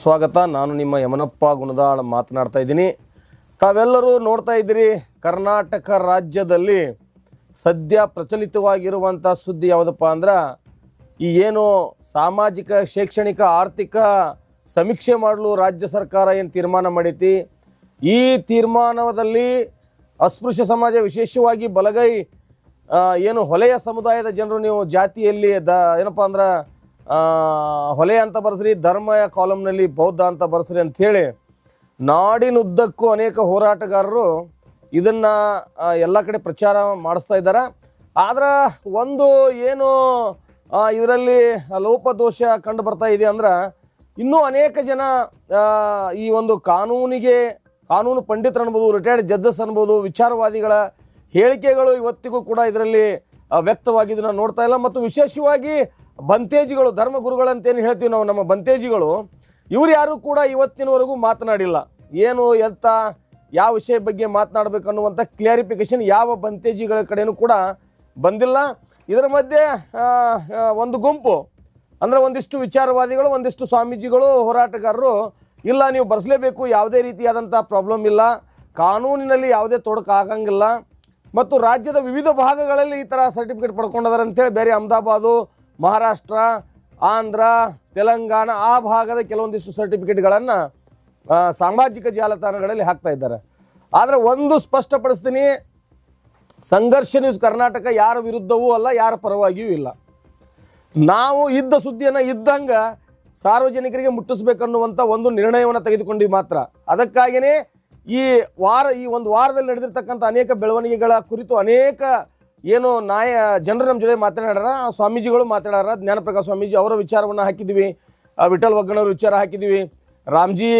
ಸ್ವಾಗತ. ನಾನು ನಿಮ್ಮ ಯಮನಪ್ಪ ಗುಣದಾಳ ಮಾತನಾಡ್ತಾ ಇದ್ದೀನಿ. ತಾವೆಲ್ಲರೂ ನೋಡ್ತಾ ಇದ್ದೀರಿ, ಕರ್ನಾಟಕ ರಾಜ್ಯದಲ್ಲಿ ಸದ್ಯ ಪ್ರಚಲಿತವಾಗಿರುವಂಥ ಸುದ್ದಿ ಯಾವುದಪ್ಪ ಅಂದ್ರೆ, ಈ ಏನು ಸಾಮಾಜಿಕ, ಶೈಕ್ಷಣಿಕ, ಆರ್ಥಿಕ ಸಮೀಕ್ಷೆ ಮಾಡಲು ರಾಜ್ಯ ಸರ್ಕಾರ ಏನು ತೀರ್ಮಾನ ಮಾಡೈತಿ? ಈ ತೀರ್ಮಾನದಲ್ಲಿ ಅಸ್ಪೃಶ್ಯ ಸಮಾಜ ವಿಶೇಷವಾಗಿ ಬಲಗೈ ಏನು ಹೊಲೆಯ ಸಮುದಾಯದ ಜನರು ನೀವು ಜಾತಿಯಲ್ಲಿ ದ, ಏನಪ್ಪ ಅಂದ್ರೆ ಹೊಲೆ ಅಂತ ಬರೆಸ್ರಿ ಧರ್ಮ ಕಾಲಮ್ನಲ್ಲಿ ಬೌದ್ಧ ಅಂತ ಬರ್ಸ್ರಿ ಅಂಥೇಳಿ ನಾಡಿನುದ್ದಕ್ಕೂ ಅನೇಕ ಹೋರಾಟಗಾರರು ಇದನ್ನ ಎಲ್ಲ ಕಡೆ ಪ್ರಚಾರ ಮಾಡಿಸ್ತಾ ಇದ್ದಾರೆ. ಆದ್ರೆ ಒಂದು ಏನು ಇದರಲ್ಲಿ ಲೋಪದೋಷ ಕಂಡು ಬರ್ತಾ ಇದೆ ಅಂದ್ರೆ ಇನ್ನೂ ಅನೇಕ ಜನ ಈ ಒಂದು ಕಾನೂನಿಗೆ, ಕಾನೂನು ಪಂಡಿತರು ಅನ್ಬೋದು ರಿಟೈರ್ಡ್ ಜಡ್ಜಸ್ ಅನ್ಬೋದು, ವಿಚಾರವಾದಿಗಳ ಹೇಳಿಕೆಗಳು ಇವತ್ತಿಗೂ ಕೂಡ ಇದರಲ್ಲಿ ವ್ಯಕ್ತವಾಗಿದ್ದನ್ನ ನೋಡ್ತಾ ಇಲ್ಲ. ಮತ್ತು ವಿಶೇಷವಾಗಿ ಬಂತೇಜಿಗಳು, ಧರ್ಮಗುರುಗಳಂತೇನು ಹೇಳ್ತೀವಿ ನಾವು, ನಮ್ಮ ಬಂತೇಜಿಗಳು, ಇವ್ರು ಯಾರು ಕೂಡ ಇವತ್ತಿನವರೆಗೂ ಮಾತನಾಡಿಲ್ಲ. ಏನು ಎಂತ, ಯಾವ ವಿಷಯ ಬಗ್ಗೆ ಮಾತನಾಡಬೇಕು ಅನ್ನುವಂಥ ಕ್ಲಿಯರಿಫಿಕೇಶನ್ ಯಾವ ಬಂತೇಜಿಗಳ ಕಡೆಯೂ ಕೂಡ ಬಂದಿಲ್ಲ. ಇದರ ಮಧ್ಯೆ ಒಂದು ಗುಂಪು, ಅಂದರೆ ಒಂದಿಷ್ಟು ವಿಚಾರವಾದಿಗಳು, ಒಂದಿಷ್ಟು ಸ್ವಾಮೀಜಿಗಳು, ಹೋರಾಟಗಾರರು, ಇಲ್ಲ, ನೀವು ಬರೆಸಲೇಬೇಕು, ಯಾವುದೇ ರೀತಿಯಾದಂಥ ಪ್ರಾಬ್ಲಮ್ ಇಲ್ಲ. ಕಾನೂನಿನಲ್ಲಿ ಯಾವುದೇ ತೊಡಕು ಆಗಂಗಿಲ್ಲ ಮತ್ತು ರಾಜ್ಯದ ವಿವಿಧ ಭಾಗಗಳಲ್ಲಿ ಈ ಥರ ಸರ್ಟಿಫಿಕೇಟ್ ಪಡ್ಕೊಂಡಿದ್ದಾರೆ ಅಂತೇಳಿ ಬೇರೆ ಅಹಮದಾಬಾದು, ಮಹಾರಾಷ್ಟ್ರ, ಆಂಧ್ರ, ತೆಲಂಗಾಣ ಆ ಭಾಗದ ಕೆಲವೊಂದಿಷ್ಟು ಸರ್ಟಿಫಿಕೇಟ್ಗಳನ್ನು ಸಾಮಾಜಿಕ ಜಾಲತಾಣಗಳಲ್ಲಿ ಹಾಕ್ತಾ ಇದ್ದಾರೆ. ಆದರೆ ಒಂದು ಸ್ಪಷ್ಟಪಡಿಸ್ತೀನಿ, ಸಂಘರ್ಷ ನ್ಯೂಸ್ ಕರ್ನಾಟಕ ಯಾರ ವಿರುದ್ಧವೂ ಅಲ್ಲ, ಯಾರ ಪರವಾಗಿಯೂ ಇಲ್ಲ. ನಾವು ಇದ್ದ ಸುದ್ದಿಯನ್ನು ಇದ್ದಂಗೆ ಸಾರ್ವಜನಿಕರಿಗೆ ಮುಟ್ಟಿಸ್ಬೇಕನ್ನುವಂಥ ಒಂದು ನಿರ್ಣಯವನ್ನು ತೆಗೆದುಕೊಂಡು ಮಾತ್ರ. ಅದಕ್ಕಾಗಿಯೇ ಈ ವಾರ, ಈ ಒಂದು ವಾರದಲ್ಲಿ ನಡೆದಿರ್ತಕ್ಕಂಥ ಅನೇಕ ಬೆಳವಣಿಗೆಗಳ ಕುರಿತು ಅನೇಕ ಏನು ನಾಯ, ಜನರು ನಮ್ಮ ಜೊತೆ ಮಾತನಾಡ್ಯಾರ. ಸ್ವಾಮೀಜಿಗಳು ಮಾತಾಡ್ಯಾರ ಜ್ಞಾನಪ್ರಕಾಶ್ ಸ್ವಾಮೀಜಿ ಅವರ ವಿಚಾರವನ್ನು ಹಾಕಿದ್ವಿ. ವಿಠಲ್ ಒಗ್ಗಣ್ಣವ್ರ ವಿಚಾರ ಹಾಕಿದ್ವಿ. ರಾಮ್ಜಿ,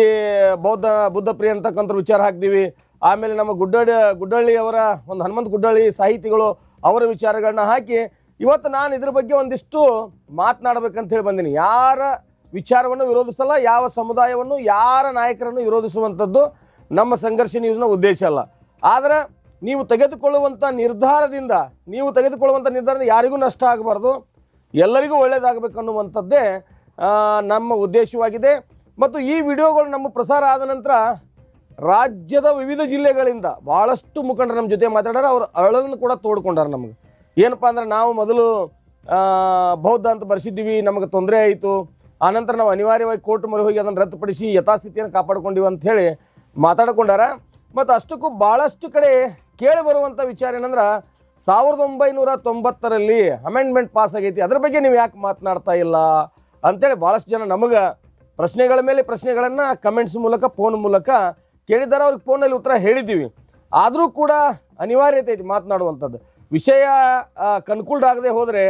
ಬೌದ್ಧ, ಬುದ್ಧ ಪ್ರಿಯ ಅಂತಕ್ಕಂಥ ವಿಚಾರ ಹಾಕಿದ್ವಿ. ಆಮೇಲೆ ನಮ್ಮ ಗುಡ್ಡಳ್ಳಿ ಗುಡ್ಡಳ್ಳಿಯವರ ಒಂದು ಹನುಮಂತ ಗುಡ್ಡಳ್ಳಿ ಸಾಹಿತಿಗಳು ಅವರ ವಿಚಾರಗಳನ್ನ ಹಾಕಿ ಇವತ್ತು ನಾನು ಇದ್ರ ಬಗ್ಗೆ ಒಂದಿಷ್ಟು ಮಾತನಾಡಬೇಕಂತ ಹೇಳಿ ಬಂದೀನಿ. ಯಾರ ವಿಚಾರವನ್ನು ವಿರೋಧಿಸಲ್ಲ, ಯಾವ ಸಮುದಾಯವನ್ನು, ಯಾರ ನಾಯಕರನ್ನು ವಿರೋಧಿಸುವಂಥದ್ದು ನಮ್ಮ ಸಂಘರ್ಷ ನ್ಯೂಸ್ನ ಉದ್ದೇಶ ಅಲ್ಲ. ಆದರೆ ನೀವು ತೆಗೆದುಕೊಳ್ಳುವಂಥ ನಿರ್ಧಾರದಿಂದ, ನೀವು ತೆಗೆದುಕೊಳ್ಳುವಂಥ ನಿರ್ಧಾರದಿಂದ ಯಾರಿಗೂ ನಷ್ಟ ಆಗಬಾರ್ದು. ಎಲ್ಲರಿಗೂ ಒಳ್ಳೆಯದಾಗಬೇಕು ಅನ್ನುವಂಥದ್ದೇ ನಮ್ಮ ಉದ್ದೇಶವಾಗಿದೆ. ಮತ್ತು ಈ ವಿಡಿಯೋಗಳು ನಮ್ಮ ಪ್ರಸಾರ ಆದ ನಂತರ ರಾಜ್ಯದ ವಿವಿಧ ಜಿಲ್ಲೆಗಳಿಂದ ಭಾಳಷ್ಟು ಮುಖಂಡರು ನಮ್ಮ ಜೊತೆ ಮಾತಾಡ್ಯಾರ. ಅವರು ಅಳಲನ್ನು ಕೂಡ ತೋಡ್ಕೊಂಡಾರ ನಮಗೆ. ಏನಪ್ಪ ಅಂದ್ರೆ ನಾವು ಮೊದಲು ಬೌದ್ಧ ಅಂತ ಬರ್ಸಿದ್ದೀವಿ, ನಮಗೆ ತೊಂದರೆ ಆಯಿತು. ಆನಂತರ ನಾವು ಅನಿವಾರ್ಯವಾಗಿ ಕೋರ್ಟ್ ಮೊರೆ ಹೋಗಿ ಅದನ್ನು ರದ್ದುಪಡಿಸಿ ಯಥಾಸ್ಥಿತಿಯನ್ನು ಕಾಪಾಡ್ಕೊಂಡಿವಿ ಅಂತ ಹೇಳಿ ಮಾತಾಡ್ಕೊಂಡಾರ. ಮತ್ತು ಅಷ್ಟಕ್ಕೂ ಭಾಳಷ್ಟು ಕಡೆ ಕೇಳಿ ಬರುವಂಥ ವಿಚಾರ ಏನಂದ್ರೆ, ಸಾವಿರದ ಒಂಬೈನೂರ ತೊಂಬತ್ತರಲ್ಲಿ ಅಮೆಂಡ್ಮೆಂಟ್ ಪಾಸ್ ಆಗೈತಿ. ಅದ್ರ ಬಗ್ಗೆ ನೀವು ಯಾಕೆ ಮಾತನಾಡ್ತಾ ಇಲ್ಲ? ಅಂತೇಳಿ ಭಾಳಷ್ಟು ಜನ ನಮಗೆ ಪ್ರಶ್ನೆಗಳ ಮೇಲೆ ಪ್ರಶ್ನೆಗಳನ್ನು ಕಮೆಂಟ್ಸ್ ಮೂಲಕ ಫೋನ್ ಮೂಲಕ ಕೇಳಿದ್ದಾರೆ ಅವ್ರಿಗೆ ಫೋನಲ್ಲಿ ಉತ್ತರ ಹೇಳಿದ್ದೀವಿ ಆದರೂ ಕೂಡ ಅನಿವಾರ್ಯತೆ ಐತಿ ಮಾತನಾಡುವಂಥದ್ದು. ವಿಷಯ ಕನ್ಕೂಲ್ಡ್ ಆಗದೆ ಹೋದರೆ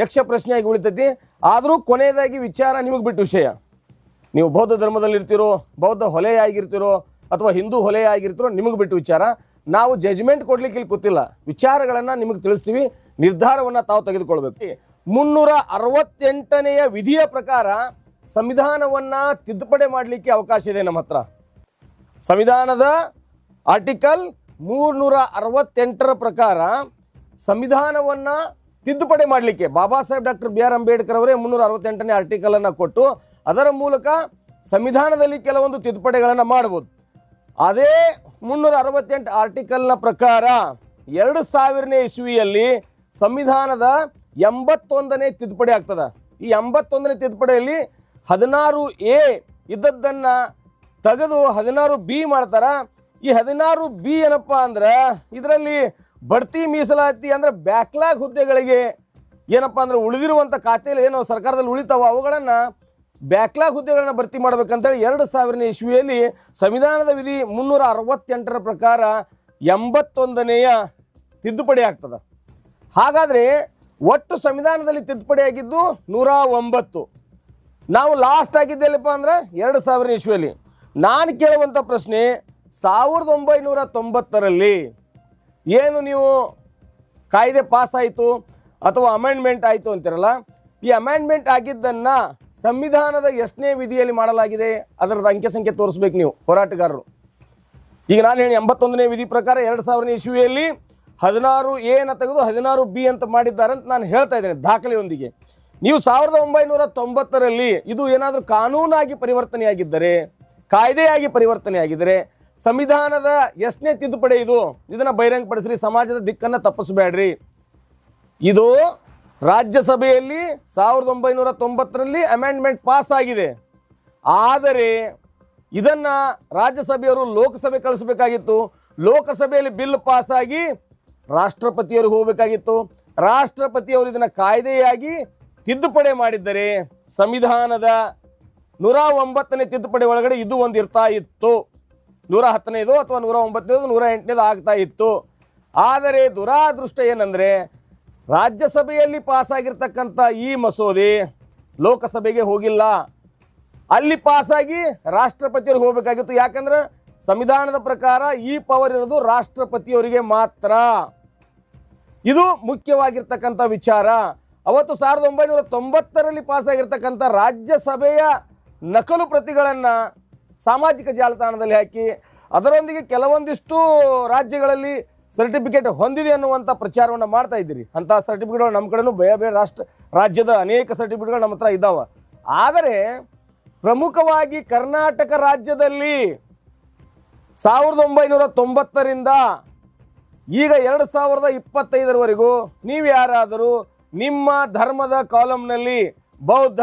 ಯಕ್ಷ ಪ್ರಶ್ನೆಯಾಗಿ ಉಳಿತೈತಿ. ಆದರೂ ಕೊನೆಯದಾಗಿ ವಿಚಾರ ನಿಮಗೆ ಬಿಟ್ಟು ವಿಷಯ. ನೀವು ಬೌದ್ಧ ಧರ್ಮದಲ್ಲಿ ಇರ್ತಿರೋ ಬೌದ್ಧ ಹೊಲೆ ಆಗಿರ್ತಿರೋ ಅಥವಾ ಹಿಂದೂ ಹೊಲೆ ಆಗಿರ್ತಿರೋ ನಿಮಗೆ ಬಿಟ್ಟು ವಿಚಾರ. ನಾವು ಜಜ್ಮೆಂಟ್ ಕೊಡ್ಲಿಕ್ಕೆ ಇಲ್ಲಿ ಗೊತ್ತಿಲ್ಲ ವಿಚಾರಗಳನ್ನು ನಿಮಗೆ ತಿಳಿಸ್ತೀವಿ. ನಿರ್ಧಾರವನ್ನು ತಾವು ತೆಗೆದುಕೊಳ್ಬೇಕು. ಮುನ್ನೂರ ಅರವತ್ತೆಂಟನೆಯ ವಿಧಿಯ ಪ್ರಕಾರ ಸಂವಿಧಾನವನ್ನು ತಿದ್ದುಪಡಿ ಮಾಡಲಿಕ್ಕೆ ಅವಕಾಶ ಇದೆ ನಮ್ಮ ಹತ್ರ. ಸಂವಿಧಾನದ ಆರ್ಟಿಕಲ್ ಮೂರ್ನೂರ ಅರವತ್ತೆಂಟರ ಪ್ರಕಾರ ಸಂವಿಧಾನವನ್ನು ತಿದ್ದುಪಡಿ ಮಾಡಲಿಕ್ಕೆ Baba Saheb doctor B R Ambedkar ಅವರೇ ಮುನ್ನೂರ ಅರವತ್ತೆಂಟನೇ ಆರ್ಟಿಕಲನ್ನು ಕೊಟ್ಟು ಅದರ ಮೂಲಕ ಸಂವಿಧಾನದಲ್ಲಿ ಕೆಲವೊಂದು ತಿದ್ದುಪಡಿಗಳನ್ನು ಮಾಡ್ಬೋದು. ಅದೇ ಮುನ್ನೂರ ಅರವತ್ತೆಂಟು ಆರ್ಟಿಕಲ್ನ ಪ್ರಕಾರ ಎರಡು ಸಾವಿರನೇ ಇಸ್ವಿಯಲ್ಲಿ ಸಂವಿಧಾನದ ಎಂಬತ್ತೊಂದನೇ ತಿದ್ದುಪಡಿ ಆಗ್ತದೆ. ಈ ಎಂಬತ್ತೊಂದನೇ ತಿದ್ದುಪಡಿಯಲ್ಲಿ ಹದಿನಾರು ಎ ಇದ್ದದ್ದನ್ನು ತೆಗೆದು ಹದಿನಾರು ಬಿ ಮಾಡ್ತಾರೆ. ಈ ಹದಿನಾರು ಬಿ ಏನಪ್ಪ ಅಂದ್ರೆ ಇದರಲ್ಲಿ ಬಡ್ತಿ ಮೀಸಲಾತಿ ಅಂದ್ರೆ ಬ್ಯಾಕ್ಲಾಗ್ ಹುದ್ದೆಗಳಿಗೆ ಏನಪ್ಪ ಅಂದ್ರೆ ಉಳಿದಿರುವಂಥ ಖಾತೆಯಲ್ಲಿ ಏನು ಸರ್ಕಾರದಲ್ಲಿ ಉಳಿತಾವ ಅವುಗಳನ್ನು ಬ್ಯಾಕ್ಲಾಗ್ ಹುದ್ದೆಗಳನ್ನು ಭರ್ತಿ ಮಾಡಬೇಕಂತೇಳಿ ಎರಡು ಸಾವಿರನೇ ಇಸ್ವಿಯಲ್ಲಿ ಸಂವಿಧಾನದ ವಿಧಿ ಮುನ್ನೂರ ಅರವತ್ತೆಂಟರ ಪ್ರಕಾರ ಎಂಬತ್ತೊಂದನೆಯ ತಿದ್ದುಪಡಿ ಆಗ್ತದೆ. ಹಾಗಾದರೆ ಒಟ್ಟು ಸಂವಿಧಾನದಲ್ಲಿ ತಿದ್ದುಪಡಿ ಆಗಿದ್ದು ನೂರ ಒಂಬತ್ತು. ನಾವು ಲಾಸ್ಟ್ ಆಗಿದ್ದೆಲ್ಲಪ್ಪ ಅಂದ್ರೆ ಎರಡು ಸಾವಿರ ಇಸ್ವಿಯಲ್ಲಿ. ನಾನು ಕೇಳುವಂಥ ಪ್ರಶ್ನೆ ಸಾವಿರದ ಒಂಬೈನೂರ ತೊಂಬತ್ತರಲ್ಲಿ ಏನು ನೀವು ಕಾಯ್ದೆ ಪಾಸ್ ಆಯಿತು ಅಥವಾ ಅಮೆಂಡ್ಮೆಂಟ್ ಆಯಿತು ಅಂತಿರಲ್ಲ ಈ ಅಮೆಂಡ್ಮೆಂಟ್ ಆಗಿದ್ದನ್ನು ಸಂವಿಧಾನದ ಎಷ್ಟನೇ ವಿಧಿಯಲ್ಲಿ ಮಾಡಲಾಗಿದೆ ಅದರದ ಅಂಕೆ ಸಂಖ್ಯೆ ತೋರಿಸ್ಬೇಕು ನೀವು, ಹೋರಾಟಗಾರರು. ಈಗ ನಾನು ಹೇಳಿ ಎಂಬತ್ತೊಂದನೇ ವಿಧಿ ಪ್ರಕಾರ ಎರಡು ಸಾವಿರನೇ ಇಶುವೆಯಲ್ಲಿ ಹದಿನಾರು ಎನ ತೆಗೆದು ಹದಿನಾರು ಬಿ ಅಂತ ಮಾಡಿದ್ದಾರೆ ಅಂತ ನಾನು ಹೇಳ್ತಾ ಇದ್ದೇನೆ ದಾಖಲೆಯೊಂದಿಗೆ. ನೀವು ಸಾವಿರದ ಒಂಬೈನೂರ ತೊಂಬತ್ತರಲ್ಲಿ ಇದು ಏನಾದರೂ ಕಾನೂನಾಗಿ ಪರಿವರ್ತನೆಯಾಗಿದ್ದರೆ, ಕಾಯ್ದೆಯಾಗಿ ಪರಿವರ್ತನೆಯಾಗಿದ್ದರೆ, ಸಂವಿಧಾನದ ಎಷ್ಟನೇ ತಿದ್ದುಪಡಿ ಇದು? ಇದನ್ನು ಬಹಿರಂಗಪಡಿಸ್ರಿ, ಸಮಾಜದ ದಿಕ್ಕನ್ನು ತಪ್ಪಿಸಬೇಡ್ರಿ. ಇದು ರಾಜ್ಯಸಭೆಯಲ್ಲಿ ಸಾವಿರದ ಒಂಬೈನೂರ ತೊಂಬತ್ತರಲ್ಲಿ ಅಮೆಂಡ್ಮೆಂಟ್ ಪಾಸ್ ಆಗಿದೆ. ಆದರೆ ಇದನ್ನ ರಾಜ್ಯಸಭೆಯವರು ಲೋಕಸಭೆ ಕಳಿಸಬೇಕಾಗಿತ್ತು. ಲೋಕಸಭೆಯಲ್ಲಿ ಬಿಲ್ ಪಾಸ್ ಆಗಿ ರಾಷ್ಟ್ರಪತಿಯವರು ಹೋಗಬೇಕಾಗಿತ್ತು. ರಾಷ್ಟ್ರಪತಿಯವರು ಇದನ್ನ ಕಾಯ್ದೆಯಾಗಿ ತಿದ್ದುಪಡಿ ಮಾಡಿದ್ದರೆ ಸಂವಿಧಾನದ ನೂರ ಒಂಬತ್ತನೇ ತಿದ್ದುಪಡಿ ಒಳಗಡೆ ಇದು ಒಂದು ಇರ್ತಾ ಇತ್ತು. ನೂರ ಹತ್ತನೇದು ಅಥವಾ ನೂರ ಒಂಬತ್ತನೇದು ನೂರ ಎಂಟನೇದು ಆಗ್ತಾ ಇತ್ತು. ಆದರೆ ದುರಾದೃಷ್ಟ ಏನಂದ್ರೆ ರಾಜ್ಯಸಭೆಯಲ್ಲಿ ಪಾಸ್ ಆಗಿರ್ತಕ್ಕಂಥ ಈ ಮಸೂದೆ ಲೋಕಸಭೆಗೆ ಹೋಗಿಲ್ಲ. ಅಲ್ಲಿ ಪಾಸಾಗಿ ರಾಷ್ಟ್ರಪತಿಯವ್ರಿಗೆ ಹೋಗಬೇಕಾಗಿತ್ತು. ಯಾಕಂದ್ರೆ ಸಂವಿಧಾನದ ಪ್ರಕಾರ ಈ ಪವರ್ ಇರೋದು ರಾಷ್ಟ್ರಪತಿಯವರಿಗೆ ಮಾತ್ರ. ಇದು ಮುಖ್ಯವಾಗಿರ್ತಕ್ಕಂಥ ವಿಚಾರ. ಅವತ್ತು ಸಾವಿರದ ಒಂಬೈನೂರ ತೊಂಬತ್ತರಲ್ಲಿ ಪಾಸ್ ಆಗಿರ್ತಕ್ಕಂಥ ರಾಜ್ಯಸಭೆಯ ನಕಲು ಪ್ರತಿಗಳನ್ನು ಸಾಮಾಜಿಕ ಜಾಲತಾಣದಲ್ಲಿ ಹಾಕಿ, ಅದರೊಂದಿಗೆ ಕೆಲವೊಂದಿಷ್ಟು ರಾಜ್ಯಗಳಲ್ಲಿ ಸರ್ಟಿಫಿಕೇಟ್ ಹೊಂದಿದೆ ಅನ್ನುವಂಥ ಪ್ರಚಾರವನ್ನು ಮಾಡ್ತಾ ಇದ್ದೀರಿ. ಅಂಥ ಸರ್ಟಿಫಿಕೇಟ್ಗಳು ನಮ್ಮ ಕಡೆನೂ ಬೇರೆ ಬೇರೆ ರಾಷ್ಟ್ರ, ರಾಜ್ಯದ ಅನೇಕ ಸರ್ಟಿಫಿಕೇಟ್ಗಳು ನಮ್ಮ ಹತ್ರ ಇದ್ದಾವೆ ಆದರೆ ಪ್ರಮುಖವಾಗಿ ಕರ್ನಾಟಕ ರಾಜ್ಯದಲ್ಲಿ ಸಾವಿರದ ಒಂಬೈನೂರ ತೊಂಬತ್ತರಿಂದ ಈಗ ಎರಡು ಸಾವಿರದ ಇಪ್ಪತ್ತೈದರವರೆಗೂ ನೀವು ಯಾರಾದರೂ ನಿಮ್ಮ ಧರ್ಮದ ಕಾಲಂನಲ್ಲಿ, ಬೌದ್ಧ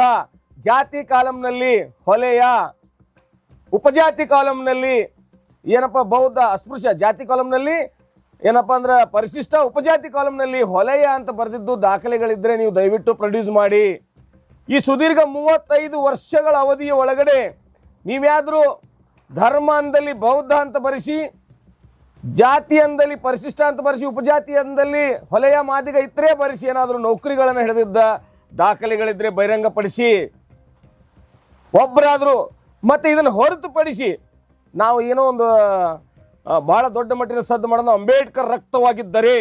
ಜಾತಿ ಕಾಲಂನಲ್ಲಿ, ಹೊಲೆಯ ಉಪಜಾತಿ ಕಾಲಂನಲ್ಲಿ, ಏನಪ್ಪ ಬೌದ್ಧ ಅಸ್ಪೃಶ್ಯ ಜಾತಿ ಕಾಲಂನಲ್ಲಿ ಏನಪ್ಪ ಅಂದ್ರೆ ಪರಿಶಿಷ್ಟ ಉಪಜಾತಿ ಕಾಲಂನಲ್ಲಿ ಹೊಲೆಯ ಅಂತ ಬರೆದಿದ್ದು ದಾಖಲೆಗಳಿದ್ರೆ ನೀವು ದಯವಿಟ್ಟು ಪ್ರೊಡ್ಯೂಸ್ ಮಾಡಿ. ಈ ಸುದೀರ್ಘ ಮೂವತ್ತೈದು ವರ್ಷಗಳ ಅವಧಿಯ ಒಳಗಡೆ ನೀವ್ಯಾದರೂ ಧರ್ಮ ಅಂದಲ್ಲಿ ಬೌದ್ಧ ಅಂತ ಬರೆಸಿ, ಜಾತಿ ಅಂದಲ್ಲಿ ಪರಿಶಿಷ್ಟ ಅಂತ ಬರೆಸಿ, ಉಪಜಾತಿ ಅಂದಲ್ಲಿ ಹೊಲೆಯ ಮಾದಿಗ ಇತ್ತರೆ ಬರೆಸಿ, ಏನಾದರೂ ನೌಕರಿಗಳನ್ನು ಹಿಡಿದಿದ್ದ ದಾಖಲೆಗಳಿದ್ರೆ ಬಹಿರಂಗಪಡಿಸಿ ಒಬ್ಬರಾದರೂ ಮತ್ತೆ ಇದನ್ನು ಹೊರತುಪಡಿಸಿ ನಾವು ಏನೋ ಒಂದು ಬಹಳ ದೊಡ್ಡ ಮಟ್ಟಿನ ಸದ್ದು ಮಾಡೋದು ಅಂಬೇಡ್ಕರ್ ರಕ್ತವಾಗಿದ್ದರೆ,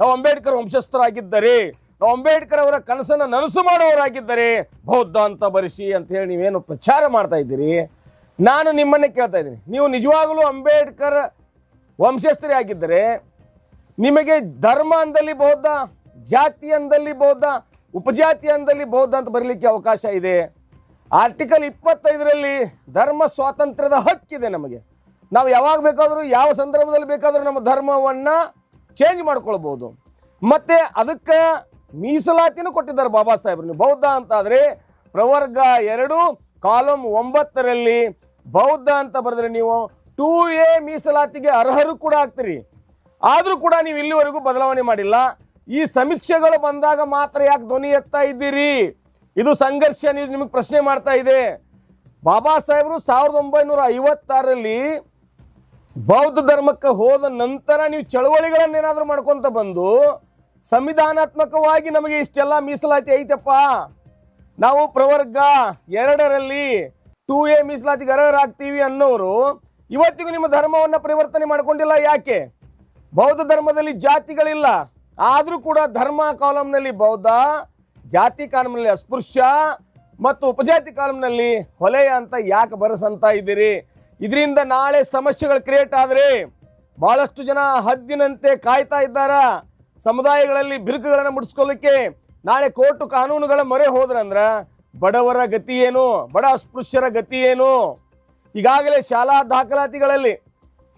ನಾವು ಅಂಬೇಡ್ಕರ್ ವಂಶಸ್ಥರಾಗಿದ್ದರೆ, ನಾವು ಅಂಬೇಡ್ಕರ್ ಅವರ ಕನಸನ್ನು ನನಸು ಮಾಡುವವರಾಗಿದ್ದರೆ ಬೌದ್ಧ ಅಂತ ಬರೆಸಿ ಅಂತ ಹೇಳಿ ನೀವೇನು ಪ್ರಚಾರ ಮಾಡ್ತಾ ಇದ್ದೀರಿ? ನಾನು ನಿಮ್ಮನ್ನೇ ಕೇಳ್ತಾ ಇದ್ದೀನಿ. ನೀವು ನಿಜವಾಗಲೂ ಅಂಬೇಡ್ಕರ್ ವಂಶಸ್ಥರೇ ಆಗಿದ್ದರೆ, ನಿಮಗೆ ಧರ್ಮ ಅಂದಲ್ಲಿ ಬೌದ್ಧ, ಜಾತಿ ಅಂದಲ್ಲಿ ಬೌದ್ಧ, ಉಪಜಾತಿ ಅಂದಲ್ಲಿ ಬೌದ್ಧ ಅಂತ ಬರಲಿಕ್ಕೆ ಅವಕಾಶ ಇದೆ. ಆರ್ಟಿಕಲ್ ಇಪ್ಪತ್ತೈದರಲ್ಲಿ ಧರ್ಮ ಸ್ವಾತಂತ್ರ್ಯದ ಹಕ್ಕಿದೆ ನಮಗೆ. ನಾವು ಯಾವಾಗ ಬೇಕಾದರೂ ಯಾವ ಸಂದರ್ಭದಲ್ಲಿ ಬೇಕಾದರೂ ನಮ್ಮ ಧರ್ಮವನ್ನು ಚೇಂಜ್ ಮಾಡ್ಕೊಳ್ಬೋದು. ಮತ್ತೆ ಅದಕ್ಕೆ ಮೀಸಲಾತಿನೂ ಕೊಟ್ಟಿದ್ದಾರೆ ಬಾಬಾ ಸಾಹೇಬ್ರು. ನೀವು ಬೌದ್ಧ ಅಂತಾದರೆ ಪ್ರವರ್ಗ ಎರಡು ಕಾಲಮ್ ಒಂಬತ್ತರಲ್ಲಿ ಬೌದ್ಧ ಅಂತ ಬರೆದ್ರೆ ನೀವು ಟೂ ಎ ಮೀಸಲಾತಿಗೆ ಅರ್ಹರು ಕೂಡ ಆಗ್ತೀರಿ. ಆದರೂ ಕೂಡ ನೀವು ಇಲ್ಲಿವರೆಗೂ ಬದಲಾವಣೆ ಮಾಡಿಲ್ಲ. ಈ ಸಮೀಕ್ಷೆಗಳು ಬಂದಾಗ ಮಾತ್ರ ಯಾಕೆ ಧ್ವನಿ ಎತ್ತಾ ಇದ್ದೀರಿ? ಇದು ಸಂಘರ್ಷ ನೀವು ನಿಮಗೆ ಪ್ರಶ್ನೆ ಮಾಡ್ತಾ ಇದೆ. ಬಾಬಾ ಸಾಹೇಬರು ಸಾವಿರದ ಒಂಬೈನೂರ ಐವತ್ತಾರರಲ್ಲಿ ಬೌದ್ಧ ಧರ್ಮಕ್ಕೆ ಹೋದ ನಂತರ ನೀವು ಚಳವಳಿಗಳನ್ನೇನಾದರೂ ಮಾಡ್ಕೊಂತ ಬಂದು ಸಂವಿಧಾನಾತ್ಮಕವಾಗಿ ನಮಗೆ ಇಷ್ಟೆಲ್ಲ ಮೀಸಲಾತಿ ಐತಪ್ಪ. ನಾವು ಪ್ರವರ್ಗ ಎರಡರಲ್ಲಿ ಟೂ ಎ ಮೀಸಲಾತಿಗೆ ಅರ್ಹರಾಗ್ತೀವಿ ಅನ್ನೋರು ಇವತ್ತಿಗೂ ನಿಮ್ಮ ಧರ್ಮವನ್ನು ಪರಿವರ್ತನೆ ಮಾಡ್ಕೊಂಡಿಲ್ಲ ಯಾಕೆ? ಬೌದ್ಧ ಧರ್ಮದಲ್ಲಿ ಜಾತಿಗಳಿಲ್ಲ. ಆದರೂ ಕೂಡ ಧರ್ಮ ಕಾಲಂನಲ್ಲಿ ಬೌದ್ಧ, ಜಾತಿ ಕಾಲಂನಲ್ಲಿ ಅಸ್ಪೃಶ್ಯ ಮತ್ತು ಉಪಜಾತಿ ಕಾಲಂನಲ್ಲಿ ಹೊಲೆಯ ಅಂತ ಯಾಕೆ ಬರಸಂತ ಇದ್ದೀರಿ? ಇದರಿಂದ ನಾಳೆ ಸಮಸ್ಯೆಗಳು ಕ್ರಿಯೇಟ್ ಆದರೆ ಬಹಳಷ್ಟು ಜನ ಹದ್ದಿನಂತೆ ಕಾಯ್ತಾ ಇದ್ದಾರ. ಸಮುದಾಯಗಳಲ್ಲಿ ಬಿರುಕುಗಳನ್ನು ಮುಡಿಸ್ಕೊಳ್ಳಿಕ್ಕೆ ನಾಳೆ ಕೋರ್ಟು ಕಾನೂನುಗಳ ಮೊರೆ ಹೋದ್ರಂದ್ರ ಬಡವರ ಗತಿ ಏನು? ಬಡ ಅಸ್ಪೃಶ್ಯರ ಗತಿ ಏನು? ಈಗಾಗಲೇ ಶಾಲಾ ದಾಖಲಾತಿಗಳಲ್ಲಿ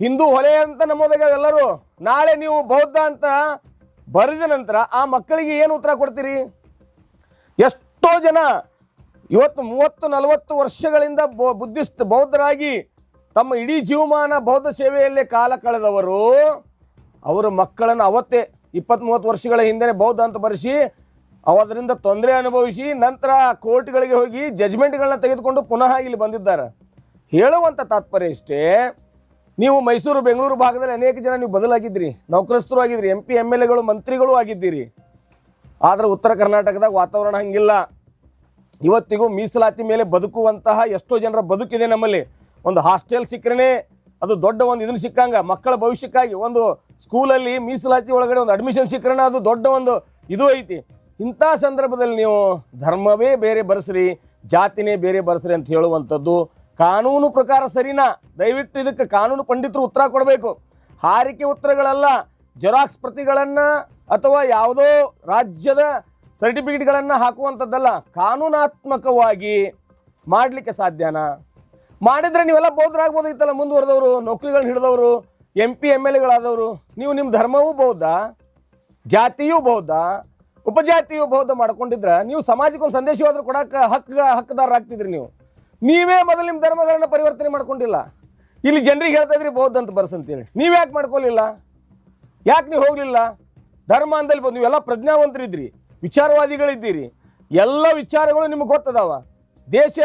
ಹಿಂದೂ ಹೊಲೆ ಅಂತ ನಮ್ಮೋದಾಗ ಎಲ್ಲರೂ, ನಾಳೆ ನೀವು ಬೌದ್ಧ ಅಂತ ಬರೆದ ನಂತರ ಆ ಮಕ್ಕಳಿಗೆ ಏನು ಉತ್ತರ ಕೊಡ್ತೀರಿ? ಎಷ್ಟೋ ಜನ ಇವತ್ತು ಮೂವತ್ತು ನಲವತ್ತು ವರ್ಷಗಳಿಂದ ಬುದ್ಧಿಸ್ಟ್ ಬೌದ್ಧರಾಗಿ ತಮ್ಮ ಇಡೀ ಜೀವಮಾನ ಬೌದ್ಧ ಸೇವೆಯಲ್ಲೇ ಕಾಲ ಕಳೆದವರು, ಅವರ ಮಕ್ಕಳನ್ನು ಅವತ್ತೇ ಇಪ್ಪತ್ತ್ ಮೂವತ್ತು ವರ್ಷಗಳ ಹಿಂದೆ ಬೌದ್ಧ ಅಂತ ಬರೆಸಿ, ಅವದರಿಂದ ತೊಂದರೆ ಅನುಭವಿಸಿ, ನಂತರ ಕೋರ್ಟ್ಗಳಿಗೆ ಹೋಗಿ ಜಜ್ಮೆಂಟ್ಗಳನ್ನ ತೆಗೆದುಕೊಂಡು ಪುನಃ ಇಲ್ಲಿ ಬಂದಿದ್ದಾರೆ. ಹೇಳುವಂಥ ತಾತ್ಪರ್ಯ ಇಷ್ಟೇ, ನೀವು ಮೈಸೂರು, ಬೆಂಗಳೂರು ಭಾಗದಲ್ಲಿ ಅನೇಕ ಜನ ನೀವು ಬದಲಾಗಿದ್ದೀರಿ. ನೌಕರಸ್ಥರು ಆಗಿದ್ದೀರಿ, ಎಂ ಪಿ ಎಂ ಎಲ್ ಎಗಳು, ಮಂತ್ರಿಗಳು ಆಗಿದ್ದೀರಿ. ಆದರೆ ಉತ್ತರ ಕರ್ನಾಟಕದಾಗ ವಾತಾವರಣ ಹಂಗಿಲ್ಲ. ಇವತ್ತಿಗೂ ಮೀಸಲಾತಿ ಮೇಲೆ ಬದುಕುವಂತಹ ಎಷ್ಟೋ ಜನರ ಬದುಕಿದೆ ನಮ್ಮಲ್ಲಿ. ಒಂದು ಹಾಸ್ಟೆಲ್ ಸಿಕ್ಕರೆ ಅದು ದೊಡ್ಡ ಒಂದು ಇದನ್ನು ಸಿಕ್ಕಂಗ. ಮಕ್ಕಳ ಭವಿಷ್ಯಕ್ಕಾಗಿ ಒಂದು ಸ್ಕೂಲಲ್ಲಿ ಮೀಸಲಾತಿ ಒಳಗಡೆ ಒಂದು ಅಡ್ಮಿಷನ್ ಸಿಕ್ಕರೆ ಅದು ದೊಡ್ಡ ಒಂದು ಇದು ಐತಿ. ಇಂಥ ಸಂದರ್ಭದಲ್ಲಿ ನೀವು ಧರ್ಮವೇ ಬೇರೆ ಬರೆಸ್ರಿ, ಜಾತಿನೇ ಬೇರೆ ಬರೆಸ್ರಿ ಅಂತ ಹೇಳುವಂಥದ್ದು ಕಾನೂನು ಪ್ರಕಾರ ಸರಿನಾ? ದಯವಿಟ್ಟು ಇದಕ್ಕೆ ಕಾನೂನು ಪಂಡಿತರು ಉತ್ತರ ಕೊಡಬೇಕು. ಹಾರಿಕೆ ಉತ್ತರಗಳಲ್ಲ, ಜೆರಾಕ್ಸ್ ಪ್ರತಿಗಳನ್ನು ಅಥವಾ ಯಾವುದೋ ರಾಜ್ಯದ ಸರ್ಟಿಫಿಕೇಟ್ಗಳನ್ನು ಹಾಕುವಂಥದ್ದಲ್ಲ, ಕಾನೂನಾತ್ಮಕವಾಗಿ ಮಾಡಲಿಕ್ಕೆ ಸಾಧ್ಯನಾ? ಮಾಡಿದ್ರೆ ನೀವೆಲ್ಲ ಬೌದ್ಧರಾಗ್ಬೋದಿತ್ತಲ್ಲ, ಮುಂದುವರೆದವರು, ನೌಕರಿಗಳನ್ನ ಹಿಡಿದವರು ಎಂ ಪಿ ಎಂ ಎಲ್ ಎಗಳಾದವರು ನೀವು ನಿಮ್ಮ ಧರ್ಮವೂ ಬೌದ್ಧ, ಜಾತಿಯೂ ಬೌದ್ಧ, ಉಪಜಾತಿಯೂ ಬೌದ್ಧ ಮಾಡ್ಕೊಂಡಿದ್ರೆ ನೀವು ಸಮಾಜಕ್ಕೆ ಒಂದು ಕೊಡೋಕೆ ಹಕ್ಕ ಹಕ್ಕದಾರ ಆಗ್ತಿದ್ರಿ ನೀವು. ನೀವೇ ಮೊದಲು ನಿಮ್ಮ ಧರ್ಮಗಳನ್ನ ಪರಿವರ್ತನೆ ಮಾಡ್ಕೊಂಡಿಲ್ಲ. ಇಲ್ಲಿ ಜನರಿಗೆ ಹೇಳ್ತಾ ಇದ್ರಿ ಬೌದ್ಧ ಅಂತ ಬರ್ಸಂತೇಳಿ. ನೀವು ಯಾಕೆ ಮಾಡ್ಕೊಳ್ಳಿಲ್ಲ ಯಾಕೆ ನೀವು ಹೋಗಲಿಲ್ಲ? ಧರ್ಮ ಅಂದಲ್ಲಿ ಬಂದು ನೀವೆಲ್ಲ ಪ್ರಜ್ಞಾವಂತರಿದ್ದೀರಿ, ವಿಚಾರವಾದಿಗಳಿದ್ದೀರಿ. ಎಲ್ಲ ವಿಚಾರಗಳು ನಿಮಗೆ ಗೊತ್ತದಾವ. ದೇಶ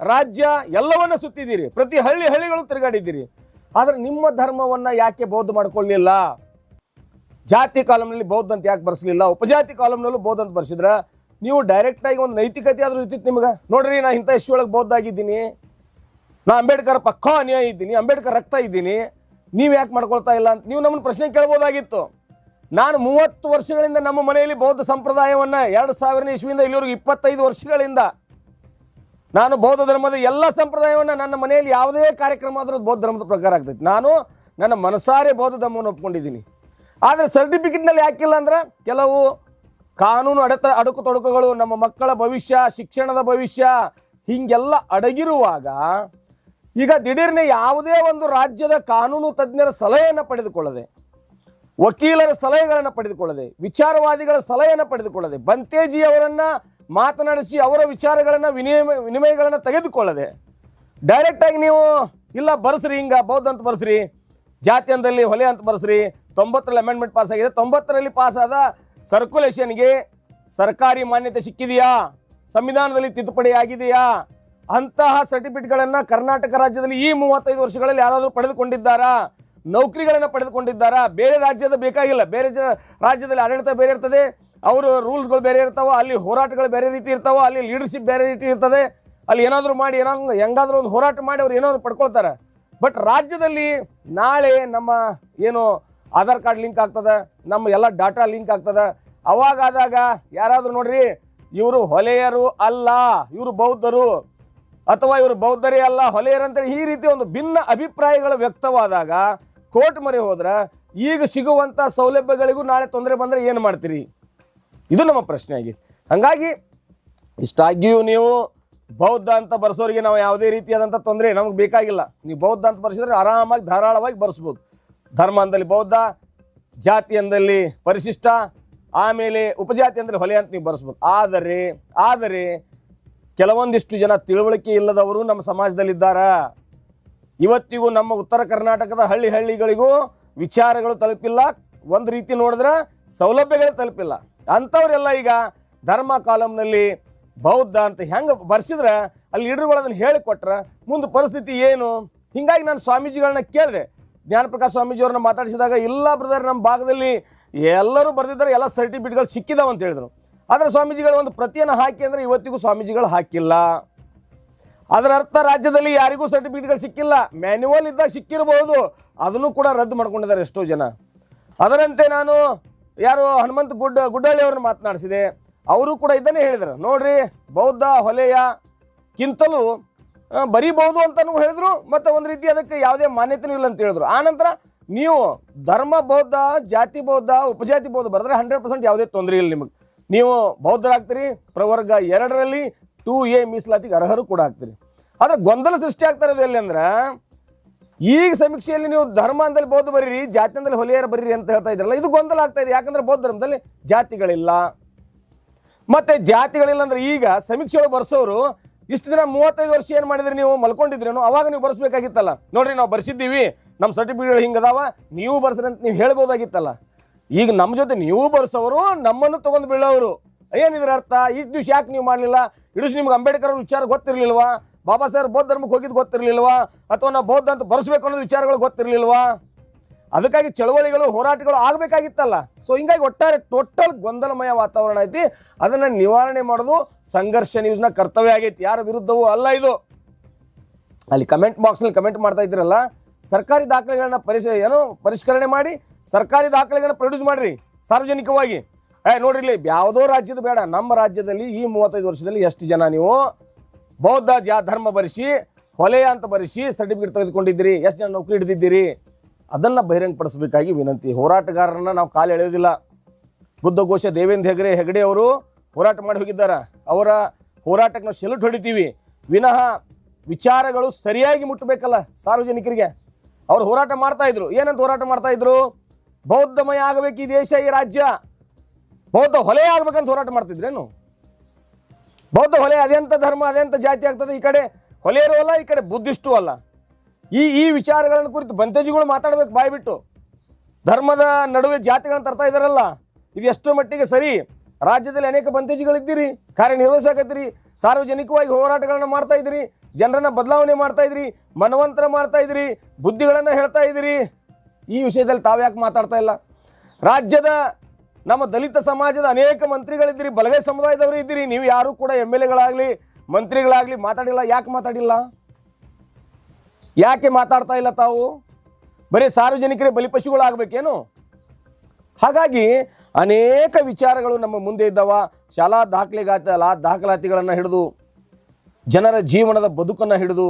ರಾಜ್ಯ ಎಲ್ಲವನ್ನ ಸುತ್ತಿದ್ದೀರಿ. ಪ್ರತಿ ಹಳ್ಳಿ ಹಳ್ಳಿಗಳು ತಿರುಗಾಡಿದ್ದೀರಿ. ಆದರೆ ನಿಮ್ಮ ಧರ್ಮವನ್ನ ಯಾಕೆ ಬೌದ್ಧ ಮಾಡ್ಕೊಳ್ಳಿಲ್ಲ? ಜಾತಿ ಕಾಲಮ್ನಲ್ಲಿ ಬೌದ್ಧ ಅಂತ ಯಾಕೆ ಬರ್ಸಲಿಲ್ಲ? ಉಪಜಾತಿ ಕಾಲಮ್ನಲ್ಲೂ ಬೌದ್ಧ ಅಂತ ಬರ್ಸಿದ್ರ? ನೀವು ಡೈರೆಕ್ಟ್ ಆಗಿ ಒಂದು ನೈತಿಕತೆ ಆದ್ರೂ ಇರ್ತಿತ್ತು ನಿಮ್ಗೆ? ನೋಡ್ರಿ, ನಾ ಇಂಥ ಒಳಗೆ ಬೌದ್ಧ ಆಗಿದ್ದೀನಿ. ನಾ ಅಂಬೇಡ್ಕರ್ ಪಕ್ಕ ಅನ್ಯಾಯ ಇದ್ದೀನಿ, ಅಂಬೇಡ್ಕರ್ ರಕ್ತ ಇದ್ದೀನಿ. ನೀವು ಯಾಕೆ ಮಾಡ್ಕೊಳ್ತಾ ಇಲ್ಲ ಅಂತ ನೀವು ನಮ್ಮನ್ನು ಪ್ರಶ್ನೆ ಕೇಳ್ಬೋದಾಗಿತ್ತು. ನಾನು ಮೂವತ್ತು ವರ್ಷಗಳಿಂದ ನಮ್ಮ ಮನೆಯಲ್ಲಿ ಬೌದ್ಧ ಸಂಪ್ರದಾಯವನ್ನ, ಎರಡು ಸಾವಿರನೇ ಇಸ್ವಿಯಿಂದ ಇಲ್ಲಿವರೆಗೂ ಇಪ್ಪತ್ತೈದು ವರ್ಷಗಳಿಂದ ನಾನು ಬೌದ್ಧ ಧರ್ಮದ ಎಲ್ಲ ಸಂಪ್ರದಾಯವನ್ನು ನನ್ನ ಮನೆಯಲ್ಲಿ ಯಾವುದೇ ಕಾರ್ಯಕ್ರಮ ಆದರೂ ಬೌದ್ಧ ಧರ್ಮದ ಪ್ರಕಾರ ಆಗ್ತೈತಿ. ನಾನು ನನ್ನ ಮನಸಾರೆ ಬೌದ್ಧ ಧರ್ಮವನ್ನು ಒಪ್ಕೊಂಡಿದ್ದೀನಿ. ಆದರೆ ಸರ್ಟಿಫಿಕೇಟ್ನಲ್ಲಿ ಯಾಕಿಲ್ಲ ಅಂದ್ರೆ ಕೆಲವು ಕಾನೂನು ಅಡೆತ ಅಡಕು ತೊಡಕುಗಳು ನಮ್ಮ ಮಕ್ಕಳ ಭವಿಷ್ಯ, ಶಿಕ್ಷಣದ ಭವಿಷ್ಯ ಹೀಗೆಲ್ಲ ಅಡಗಿರುವಾಗ ಈಗ ದಿಢೀರ್ನೆ ಯಾವುದೇ ಒಂದು ರಾಜ್ಯದ ಕಾನೂನು ತಜ್ಞರ ಸಲಹೆಯನ್ನು ಪಡೆದುಕೊಳ್ಳದೆ, ವಕೀಲರ ಸಲಹೆಗಳನ್ನು ಪಡೆದುಕೊಳ್ಳದೆ, ವಿಚಾರವಾದಿಗಳ ಸಲಹೆಯನ್ನು ಪಡೆದುಕೊಳ್ಳದೆ ಬಂತೇಜಿ ಅವರನ್ನ ಮಾತನಾಡಿಸಿ ಅವರ ವಿಚಾರಗಳನ್ನು ವಿನಿಮಯ ವಿನಿಮಯಗಳನ್ನು ತೆಗೆದುಕೊಳ್ಳದೆ ಡೈರೆಕ್ಟ್ ಆಗಿ ನೀವು, ಇಲ್ಲ ಬರೆಸ್ರಿ, ಹಿಂಗ ಬೌದ್ಧ ಅಂತ ಬರೆಸ್ರಿ, ಜಾತಿ ಅಂದಲ್ಲಿ ಹೊಲೆ ಅಂತ ಬರೆಸ್ರಿ, ತೊಂಬತ್ತರಲ್ಲಿ ಅಮೆಂಡ್ಮೆಂಟ್ ಪಾಸ್ ಆಗಿದೆ, ತೊಂಬತ್ತರಲ್ಲಿ ಪಾಸ್ ಆದ ಸರ್ಕ್ಯುಲೇಷನ್ಗೆ ಸರ್ಕಾರಿ ಮಾನ್ಯತೆ ಸಿಕ್ಕಿದೆಯಾ? ಸಂವಿಧಾನದಲ್ಲಿ ತಿದ್ದುಪಡಿ ಆಗಿದೆಯಾ? ಅಂತಹ ಸರ್ಟಿಫಿಕೇಟ್ಗಳನ್ನು ಕರ್ನಾಟಕ ರಾಜ್ಯದಲ್ಲಿ ಈ ಮೂವತ್ತೈದು ವರ್ಷಗಳಲ್ಲಿ ಯಾರಾದರೂ ಪಡೆದುಕೊಂಡಿದ್ದಾರಾ? ನೌಕರಿಗಳನ್ನು ಪಡೆದುಕೊಂಡಿದ್ದಾರಾ? ಬೇರೆ ರಾಜ್ಯದ ಬೇಕಾಗಿಲ್ಲ, ಬೇರೆ ರಾಜ್ಯದಲ್ಲಿ ಆಡಳಿತ ಬೇರೆ ಇರ್ತದೆ. ಅವರು ರೂಲ್ಸ್ಗಳು ಬೇರೆ ಇರ್ತಾವೆ, ಅಲ್ಲಿ ಹೋರಾಟಗಳು ಬೇರೆ ರೀತಿ ಇರ್ತಾವೋ, ಅಲ್ಲಿ ಲೀಡರ್ಶಿಪ್ ಬೇರೆ ರೀತಿ ಇರ್ತದೆ. ಅಲ್ಲಿ ಏನಾದರೂ ಮಾಡಿ ಏನೋ ಹೆಂಗಾದ್ರೂ ಒಂದು ಹೋರಾಟ ಮಾಡಿ ಅವ್ರು ಏನಾದ್ರು ಪಡ್ಕೊಳ್ತಾರೆ. ಬಟ್ ರಾಜ್ಯದಲ್ಲಿ ನಾಳೆ ನಮ್ಮ ಏನು ಆಧಾರ್ ಕಾರ್ಡ್ ಲಿಂಕ್ ಆಗ್ತದೆ, ನಮ್ಮ ಎಲ್ಲ ಡಾಟಾ ಲಿಂಕ್ ಆಗ್ತದೆ. ಅವಾಗಾದಾಗ ಯಾರಾದರೂ ನೋಡ್ರಿ, ಇವರು ಹೊಲೆಯರು ಅಲ್ಲ, ಇವರು ಬೌದ್ಧರು. ಅಥವಾ ಇವರು ಬೌದ್ಧರೇ ಅಲ್ಲ ಹೊಲೆಯರಂತೇಳಿ ಈ ರೀತಿ ಒಂದು ಭಿನ್ನ ಅಭಿಪ್ರಾಯಗಳು ವ್ಯಕ್ತವಾದಾಗ, ಕೋರ್ಟ್ ಮರೆ ಹೋದ್ರೆ, ಈಗ ಸಿಗುವಂಥ ಸೌಲಭ್ಯಗಳಿಗೂ ನಾಳೆ ತೊಂದರೆ ಬಂದರೆ ಏನು ಮಾಡ್ತೀರಿ? ಇದು ನಮ್ಮ ಪ್ರಶ್ನೆ ಆಗಿದೆ ಹಾಗಾಗಿ ಇಷ್ಟಾಗಿಯೂ ನೀವು ಬೌದ್ಧ ಅಂತ ಬರ್ಸೋರಿಗೆ ನಾವು ಯಾವುದೇ ರೀತಿಯಾದಂಥ ತೊಂದರೆ ನಮಗೆ ಬೇಕಾಗಿಲ್ಲ. ನೀವು ಬೌದ್ಧ ಅಂತ ಬರ್ಸಿದ್ರೆ ಆರಾಮಾಗಿ ಧಾರಾಳವಾಗಿ ಬರ್ಸ್ಬೋದು. ಧರ್ಮ ಅಂದಲ್ಲಿ ಬೌದ್ಧ, ಜಾತಿ ಅಂದಲ್ಲಿ ಪರಿಶಿಷ್ಟ, ಆಮೇಲೆ ಉಪಜಾತಿ ಅಂದರೆ ಹೊಲೆ ಅಂತ ನೀವು ಬರ್ಸ್ಬೋದು. ಆದರೆ ಆದರೆ ಕೆಲವೊಂದಿಷ್ಟು ಜನ ತಿಳುವಳಿಕೆ ಇಲ್ಲದವರು ನಮ್ಮ ಸಮಾಜದಲ್ಲಿದ್ದಾರ? ಇವತ್ತಿಗೂ ನಮ್ಮ ಉತ್ತರ ಕರ್ನಾಟಕದ ಹಳ್ಳಿ ಹಳ್ಳಿಗಳಿಗೂ ವಿಚಾರಗಳು ತಲುಪಿಲ್ಲ. ಒಂದು ರೀತಿ ನೋಡಿದ್ರೆ ಸೌಲಭ್ಯಗಳೇ ತಲುಪಿಲ್ಲ. ಅಂಥವರೆಲ್ಲ ಈಗ ಧರ್ಮ ಕಾಲಂನಲ್ಲಿ ಬೌದ್ಧ ಅಂತ ಹೆಂಗೆ ಬರ್ಸಿದ್ರೆ ಅಲ್ಲಿ ಲೀಡರ್ಗಳು ಅದನ್ನು ಹೇಳಿಕೊಟ್ರೆ ಮುಂದೆ ಪರಿಸ್ಥಿತಿ ಏನು? ಹಿಂಗಾಗಿ ನಾನು ಸ್ವಾಮೀಜಿಗಳನ್ನ ಕೇಳಿದೆ. ಜ್ಞಾನಪ್ರಕಾಶ್ ಸ್ವಾಮೀಜಿಯವ್ರನ್ನ ಮಾತಾಡಿಸಿದಾಗ, ಇಲ್ಲ ಬ್ರದರ್ ನಮ್ಮ ಭಾಗದಲ್ಲಿ ಎಲ್ಲರೂ ಬರೆದಿದ್ದಾರೆ, ಎಲ್ಲ ಸರ್ಟಿಫಿಕೇಟ್ಗಳು ಸಿಕ್ಕಿದಾವ ಅಂತ ಹೇಳಿದ್ರು. ಆದರೆ ಸ್ವಾಮೀಜಿಗಳು ಒಂದು ಪ್ರತಿಯನ್ನು ಹಾಕಿ ಅಂದರೆ ಇವತ್ತಿಗೂ ಸ್ವಾಮೀಜಿಗಳು ಹಾಕಿಲ್ಲ. ಅದರ ಅರ್ಥ ರಾಜ್ಯದಲ್ಲಿ ಯಾರಿಗೂ ಸರ್ಟಿಫಿಕೇಟ್ಗಳು ಸಿಕ್ಕಿಲ್ಲ. ಮ್ಯಾನ್ಯುವಲ್ ಇದ್ದಾಗ ಸಿಕ್ಕಿರಬಹುದು ಅದನ್ನು ಕೂಡ ರದ್ದು ಮಾಡ್ಕೊಂಡಿದ್ದಾರೆ ಎಷ್ಟೋ ಜನ. ಅದರಂತೆ ನಾನು ಯಾರು ಹನುಮಂತ ಗುಡ್ಡ ಗುಡ್ಡಳ್ಳಿ ಅವ್ರನ್ನ ಮಾತನಾಡಿಸಿದೆ. ಅವರು ಕೂಡ ಇದನ್ನೇ ಹೇಳಿದರು. ನೋಡ್ರಿ, ಬೌದ್ಧ ಹೊಲೆಯ ಕಿಂತಲೂ ಬರೀಬಹುದು ಅಂತಲೂ ಹೇಳಿದ್ರು, ಮತ್ತು ಒಂದು ರೀತಿ ಅದಕ್ಕೆ ಯಾವುದೇ ಮಾನ್ಯತೆನೂ ಇಲ್ಲ ಅಂತ ಹೇಳಿದ್ರು. ಆನಂತರ ನೀವು ಧರ್ಮ ಬೌದ್ಧ, ಜಾತಿ ಬೌದ್ಧ, ಉಪಜಾತಿ ಬೌದ್ಧ ಬರೆದ್ರೆ ಹಂಡ್ರೆಡ್ ಪರ್ಸೆಂಟ್ ಯಾವುದೇ ತೊಂದರೆ ಇಲ್ಲ ನಿಮಗೆ. ನೀವು ಬೌದ್ಧರಾಗ್ತೀರಿ, ಪ್ರವರ್ಗ ಎರಡರಲ್ಲಿ ಟೂ ಎ ಮೀಸಲಾತಿಗೆ ಅರ್ಹರು ಕೂಡ ಆಗ್ತೀರಿ. ಆದರೆ ಗೊಂದಲ ಸೃಷ್ಟಿ ಆಗ್ತಾ ಇರೋದು ಎಲ್ಲಿ ಅಂದ್ರೆ ಈಗ ಸಮೀಕ್ಷೆಯಲ್ಲಿ ನೀವು ಧರ್ಮ ಅಂದಲ್ಲಿ ಬೌದ್ಧ ಬರೀರಿ ಜಾತಿ ಹೊಲಿಯಾರ ಬರೀರಿ ಅಂತ ಹೇಳ್ತಾ ಇದ್ರಲ್ಲ, ಇದು ಗೊಂದಲ ಆಗ್ತಾ ಇದೆ. ಯಾಕಂದ್ರೆ ಬೌದ್ಧ ಧರ್ಮದಲ್ಲಿ ಜಾತಿಗಳಿಲ್ಲ. ಮತ್ತೆ ಜಾತಿಗಳಿಲ್ಲ ಅಂದ್ರೆ ಈಗ ಸಮೀಕ್ಷೆ ಒಳಗೆ ಬರ್ಸೋರು, ಇಷ್ಟು ದಿನ ಮೂವತ್ತೈದು ವರ್ಷ ಏನು ಮಾಡಿದ್ರಿ ನೀವು? ಮಲ್ಕೊಂಡಿದ್ರೇನು? ಅವಾಗ ನೀವು ಬರ್ಸ್ಬೇಕಾಗಿತ್ತಲ್ಲ. ನೋಡ್ರಿ, ನಾವು ಬರ್ಸಿದ್ದೀವಿ. ನಮ್ಮ ಸರ್ಟಿಫಿಕೇಟ್ ಹಿಂಗದಾವ. ನೀವು ಬರ್ಸ್ರಿ ಅಂತ ನೀವು ಹೇಳ್ಬೋದಾಗಿತ್ತಲ್ಲ. ಈಗ ನಮ್ಮ ಜೊತೆ ನೀವು ಬರ್ಸೋರು, ನಮ್ಮನ್ನು ತಗೊಂಡು ಬೀಳೋರು. ಏನಿದ್ರ ಅರ್ಥ? ಈ ದಿವ್ಸ ಯಾಕೆ ನೀವು ಮಾಡಲಿಲ್ಲ? ಇಡಿಸ್ ನಿಮ್ಗೆ ಅಂಬೇಡ್ಕರ್ ವಿಚಾರ ಗೊತ್ತಿರಲಿಲ್ವಾ? ಬಾಬಾ ಸಾಹೇಬ್ ಬೌದ್ಧ ಧರ್ಮಕ್ಕೆ ಹೋಗಿದ್ದು ಗೊತ್ತಿರಲಿಲ್ವಾ? ಅಥವಾ ನಾವು ಬೌದ್ಧ ಅಂತ ಬರೆಸ್ಬೇಕು ಅನ್ನೋದು ವಿಚಾರಗಳು ಗೊತ್ತಿರಲಿಲ್ವಾ? ಅದಕ್ಕಾಗಿ ಚಳವಳಿಗಳು, ಹೋರಾಟಗಳು ಆಗಬೇಕಾಗಿತ್ತಲ್ಲ. ಸೊ ಹಿಂಗಾಗಿ ಒಟ್ಟಾರೆ ಟೋಟಲ್ ಗೊಂದಲಮಯ ವಾತಾವರಣ ಐತಿ. ಅದನ್ನು ನಿವಾರಣೆ ಮಾಡೋದು ಸಂಘರ್ಷ ನ್ಯೂಸ್ನ ಕರ್ತವ್ಯ ಆಗೈತಿ. ಯಾರ ವಿರುದ್ಧವೂ ಅಲ್ಲ ಇದು. ಅಲ್ಲಿ ಕಮೆಂಟ್ ಬಾಕ್ಸ್ನಲ್ಲಿ ಕಮೆಂಟ್ ಮಾಡ್ತಾ ಇದ್ದೀರಲ್ಲ, ಸರ್ಕಾರಿ ದಾಖಲೆಗಳನ್ನ ಪರಿಶ, ಏನು ಪರಿಷ್ಕರಣೆ ಮಾಡಿ, ಸರ್ಕಾರಿ ದಾಖಲೆಗಳನ್ನ ಪ್ರೊಡ್ಯೂಸ್ ಮಾಡ್ರಿ, ಸಾರ್ವಜನಿಕವಾಗಿ. ಏ, ನೋಡ್ರಿ ಇಲ್ಲಿ ಯಾವುದೋ ರಾಜ್ಯದ ಬೇಡ. ನಮ್ಮ ರಾಜ್ಯದಲ್ಲಿ ಈ ಮೂವತ್ತೈದು ವರ್ಷದಲ್ಲಿ ಎಷ್ಟು ಜನ ನೀವು ಬೌದ್ಧ ಜಾ ಧರ್ಮ ಬರೆಸಿ, ಹೊಲೆಯ ಅಂತ ಬರೆಸಿ ಸರ್ಟಿಫಿಕೇಟ್ ತೆಗೆದುಕೊಂಡಿದ್ದೀರಿ, ಎಷ್ಟು ಜನ ನೌಕರಿ ಹಿಡಿದಿದ್ದೀರಿ? ಅದನ್ನು ಬಹಿರಂಗಪಡಿಸಬೇಕಾಗಿ ವಿನಂತಿ. ಹೋರಾಟಗಾರರನ್ನ ನಾವು ಕಾಲು ಎಳೆಯೋದಿಲ್ಲ. ಬುದ್ಧಘೋಷ ದೇವೇಂದ್ರ ಹೆಗಡೆ ಹೆಗಡೆ ಅವರು ಹೋರಾಟ ಮಾಡಿ ಹೋಗಿದ್ದಾರೆ. ಅವರ ಹೋರಾಟಕ್ಕೆ ನಾವು ಸೆಲ್ಯೂಟ್ ಹೊಡಿತೀವಿ. ವಿನಃ ವಿಚಾರಗಳು ಸರಿಯಾಗಿ ಮುಟ್ಟಬೇಕಲ್ಲ ಸಾರ್ವಜನಿಕರಿಗೆ. ಅವರು ಹೋರಾಟ ಮಾಡ್ತಾ ಇದ್ರು. ಏನಂತ ಹೋರಾಟ ಮಾಡ್ತಾ ಇದ್ರು? ಬೌದ್ಧಮಯ ಆಗಬೇಕು ಈ ದೇಶ, ಈ ರಾಜ್ಯ. ಬೌದ್ಧ ಹೊಲೆ ಆಗ್ಬೇಕಂತ ಹೋರಾಟ ಮಾಡ್ತಿದ್ರೇನು? ಬೌದ್ಧ ಹೊಲೆ ಅದೆಂಥ ಧರ್ಮ ಅದೆಂಥ ಜಾತಿ ಆಗ್ತದೆ ಈ ಕಡೆ. ಹೊಲೆಯರು ಅಲ್ಲ, ಈ ಕಡೆ ಬುದ್ಧಿಸ್ಟು ಅಲ್ಲ. ಈ ಈ ವಿಚಾರಗಳನ್ನು ಕುರಿತು ಬಂತೇಜಿಗಳು ಮಾತಾಡ್ಬೇಕು ಬಾಯ್ಬಿಟ್ಟು ಧರ್ಮದ ನಡುವೆ ಜಾತಿಗಳನ್ನು ತರ್ತಾ ಇದಾರಲ್ಲ, ಇದು ಎಷ್ಟು ಮಟ್ಟಿಗೆ ಸರಿ? ರಾಜ್ಯದಲ್ಲಿ ಅನೇಕ ಬಂತೇಜಿಗಳಿದ್ದೀರಿ ಕಾರ್ಯನಿರ್ವಹಿಸಕತ್ತೀರಿ, ಸಾರ್ವಜನಿಕವಾಗಿ ಹೋರಾಟಗಳನ್ನು ಮಾಡ್ತಾ ಇದ್ದೀರಿ, ಜನರನ್ನ ಬದಲಾವಣೆ ಮಾಡ್ತಾ ಇದ್ರಿ ಮನವಂತರ ಮಾಡ್ತಾ ಇದ್ರಿ ಬುದ್ಧಿಗಳನ್ನ ಹೇಳ್ತಾ ಇದ್ದೀರಿ. ಈ ವಿಷಯದಲ್ಲಿ ತಾವು ಯಾಕೆ ಮಾತಾಡ್ತಾ ಇಲ್ಲ. ರಾಜ್ಯದ ನಮ್ಮ ದಲಿತ ಸಮಾಜದ ಅನೇಕ ಮಂತ್ರಿಗಳಿದ್ದೀರಿ, ಬಲಗೈ ಸಮುದಾಯದವರು ಇದ್ದೀರಿ. ನೀವು ಯಾರು ಕೂಡ ಎಂ ಎಲ್ ಎಗಳಾಗಲಿ, ಮಂತ್ರಿಗಳಾಗಲಿ ಮಾತಾಡಿಲ್ಲ. ಯಾಕೆ ಮಾತಾಡಿಲ್ಲ? ಯಾಕೆ ಮಾತಾಡ್ತಾ ಇಲ್ಲ ತಾವು? ಬರೀ ಸಾರ್ವಜನಿಕರೇ ಬಲಿಪಶುಗಳಾಗಬೇಕೇನು? ಹಾಗಾಗಿ ಅನೇಕ ವಿಚಾರಗಳು ನಮ್ಮ ಮುಂದೆ ಇದ್ದಾವ. ಶಾಲಾ ದಾಖಲೆಗಾತ ದಾಖಲಾತಿಗಳನ್ನು ಹಿಡಿದು, ಜನರ ಜೀವನದ ಬದುಕನ್ನು ಹಿಡಿದು,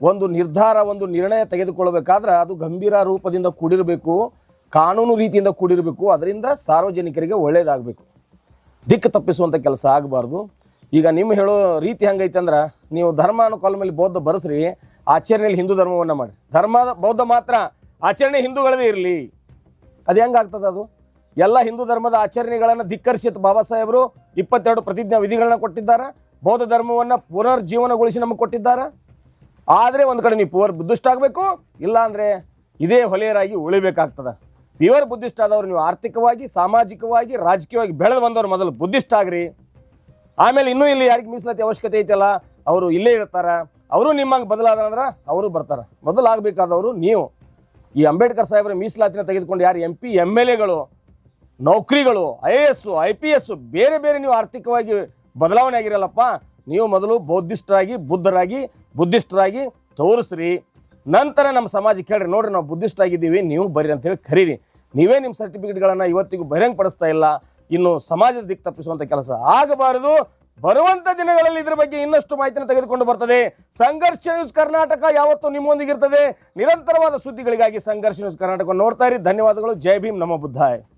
ಒಂದು ನಿರ್ಧಾರ, ಒಂದು ನಿರ್ಣಯ ತೆಗೆದುಕೊಳ್ಳಬೇಕಾದ್ರೆ ಅದು ಗಂಭೀರ ರೂಪದಿಂದ ಕೂಡಿರಬೇಕು. ಕಾನೂನು ರೀತಿಯಿಂದ ಕೂಡಿರಬೇಕು, ಅದರಿಂದ ಸಾರ್ವಜನಿಕರಿಗೆ ಒಳ್ಳೆಯದಾಗಬೇಕು ದಿಕ್ಕು ತಪ್ಪಿಸುವಂಥ ಕೆಲಸ ಆಗಬಾರ್ದು. ಈಗ ನಿಮ್ಮ ಹೇಳೋ ರೀತಿ ಹೆಂಗೈತೆ ಅಂದ್ರೆ, ನೀವು ಧರ್ಮ ಅನ್ನೋ ಮೇಲೆ ಬೌದ್ಧ ಬರೆಸ್ರಿ, ಆಚರಣೆಯಲ್ಲಿ ಹಿಂದೂ ಧರ್ಮವನ್ನು ಮಾಡಿ ಧರ್ಮದ ಬೌದ್ಧ ಮಾತ್ರ ಆಚರಣೆ ಹಿಂದೂಗಳದೇ ಇರಲಿ. ಅದು ಹೆಂಗಾಗ್ತದೆ ಅದು? ಎಲ್ಲ ಹಿಂದೂ ಧರ್ಮದ ಆಚರಣೆಗಳನ್ನು ಧಿಕ್ಕರಿಸಿದ ಬಾಬಾ ಸಾಹೇಬರು ಇಪ್ಪತ್ತೆರಡು ಪ್ರತಿಜ್ಞಾ ವಿಧಿಗಳನ್ನ ಕೊಟ್ಟಿದ್ದಾರೆ, ಬೌದ್ಧ ಧರ್ಮವನ್ನು ಪುನರ್ಜೀವನಗೊಳಿಸಿ ನಮಗೆ ಕೊಟ್ಟಿದ್ದಾರೆ. ಆದರೆ ಒಂದು ಕಡೆ ನೀವು ಪುವರ್ ಬುದ್ಧಿಷ್ಟಾಗಬೇಕು ಇಲ್ಲಾಂದರೆ ಇದೇ ಹೊಲೆಯರಾಗಿ ಉಳಿಬೇಕಾಗ್ತದೆ. ಪ್ಯೂರ್ ಬುದ್ಧಿಸ್ಟ್ ಆದವರು ನೀವು ಆರ್ಥಿಕವಾಗಿ, ಸಾಮಾಜಿಕವಾಗಿ, ರಾಜಕೀಯವಾಗಿ ಬೆಳೆದು ಬಂದವರು ಮೊದಲು ಬುದ್ಧಿಸ್ಟ್ ಆಗ್ರಿ. ಆಮೇಲೆ ಇನ್ನೂ ಇಲ್ಲಿ ಯಾರಿಗೆ ಮೀಸಲಾತಿ ಅವಶ್ಯಕತೆ ಐತಲ್ಲ, ಅವರು ಇಲ್ಲೇ ಇರ್ತಾರೆ. ಅವರು ನಿಮ್ಮಂಗೆ ಬದಲಾದ್ರೆ ಅವರು ಬರ್ತಾರೆ. ಮೊದಲು ಆಗಬೇಕಾದವರು ನೀವು. ಈ ಅಂಬೇಡ್ಕರ್ ಸಾಹೇಬರ ಮೀಸಲಾತಿನ ತೆಗೆದುಕೊಂಡು ಯಾರು ಎಂ ಪಿ ಎಂ ಎಲ್ ಎಗಳು ನೌಕರಿಗಳು I A S I P S ಬೇರೆ ಬೇರೆ ನೀವು ಆರ್ಥಿಕವಾಗಿ ಬದಲಾವಣೆ ಆಗಿರಲ್ಲಪ್ಪ, ನೀವು ಮೊದಲು ಬೌದ್ಧಿಷ್ಟರಾಗಿ ಬುದ್ಧರಾಗಿ ಬುದ್ಧಿಷ್ಟರಾಗಿ ತೋರಿಸ್ರಿ. ನಂತರ ನಮ್ಮ ಸಮಾಜಕ್ಕೆ ಹೇಳ್ರಿ ನೋಡ್ರಿ ನಾವು ಬುದ್ಧಿಸ್ಟ್ ಆಗಿದ್ದೀವಿ, ನೀವು ಬರ್ರಿ ಅಂತೇಳಿ ಕರೀರಿ. ನೀವೇ ನಿಮ್ಮ ಸರ್ಟಿಫಿಕೇಟ್ಗಳನ್ನು ಇವತ್ತಿಗೂ ಬಹಿರಂಗ ಪಡಿಸ್ತಾ ಇಲ್ಲ. ಇನ್ನು ಸಮಾಜದ ದಿಕ್ಕು ತಪ್ಪಿಸುವಂಥ ಕೆಲಸ ಆಗಬಾರದು. ಬರುವಂತ ದಿನಗಳಲ್ಲಿ ಇದರ ಬಗ್ಗೆ ಇನ್ನಷ್ಟು ಮಾಹಿತಿಯನ್ನು ತೆಗೆದುಕೊಂಡು ಬರ್ತದೆ. ಸಂಘರ್ಷ ನ್ಯೂಸ್ ಕರ್ನಾಟಕ ಯಾವತ್ತೂ ನಿಮ್ಮೊಂದಿಗಿರ್ತದೆ. ನಿರಂತರವಾದ ಸುದ್ದಿಗಳಿಗಾಗಿ ಸಂಘರ್ಷ ನ್ಯೂಸ್ ಕರ್ನಾಟಕ ನೋಡ್ತಾ ಇರಿ. ಧನ್ಯವಾದಗಳು. ಜೈ ಭೀಮ್. ನಮ್ಮ ಬುದ್ಧಾಯ್.